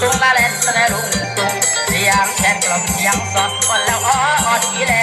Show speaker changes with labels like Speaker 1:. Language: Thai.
Speaker 1: ตุ้งละเล่นสนะลุงตุ้งเสียงแทนกลมเสียงสดคนแล้วอ้ออดอีแล